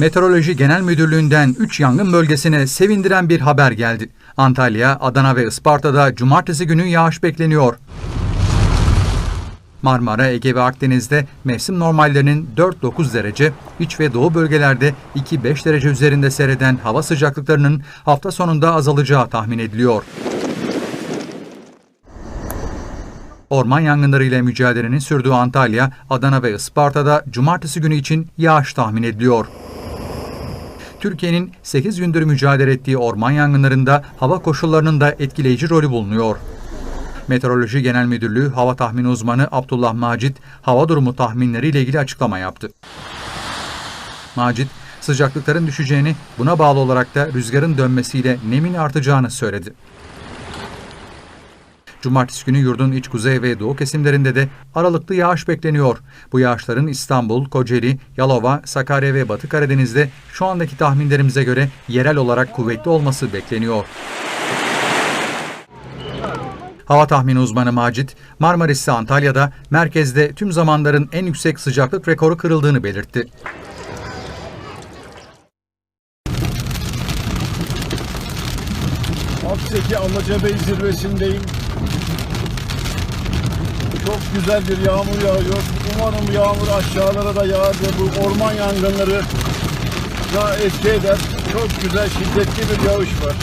Meteoroloji Genel Müdürlüğü'nden 3 yangın bölgesine sevindiren bir haber geldi. Antalya, Adana ve Isparta'da cumartesi günü yağış bekleniyor. Marmara, Ege ve Akdeniz'de mevsim normallerinin 4-9 derece, iç ve doğu bölgelerde 2-5 derece üzerinde seyreden hava sıcaklıklarının hafta sonunda azalacağı tahmin ediliyor. Orman yangınlarıyla mücadelenin sürdüğü Antalya, Adana ve Isparta'da cumartesi günü için yağış tahmin ediliyor. Türkiye'nin 8 gündür mücadele ettiği orman yangınlarında hava koşullarının da etkileyici rolü bulunuyor. Meteoroloji Genel Müdürlüğü Hava Tahmini Uzmanı Abdullah Macit, hava durumu tahminleriyle ilgili açıklama yaptı. Macit, sıcaklıkların düşeceğini, buna bağlı olarak da rüzgarın dönmesiyle nemin artacağını söyledi. Cumartesi günü yurdun iç kuzey ve doğu kesimlerinde de aralıklı yağış bekleniyor. Bu yağışların İstanbul, Kocaeli, Yalova, Sakarya ve Batı Karadeniz'de şu andaki tahminlerimize göre yerel olarak kuvvetli olması bekleniyor. Hava tahmini uzmanı Macit, Marmaris'te Antalya'da merkezde tüm zamanların en yüksek sıcaklık rekoru kırıldığını belirtti. Akseki Amacabey zirvesindeyim. Çok güzel bir yağmur yağıyor. Umarım yağmur aşağılara da yağar ve bu orman yangınları da etki eder. Çok güzel şiddetli bir yağış var.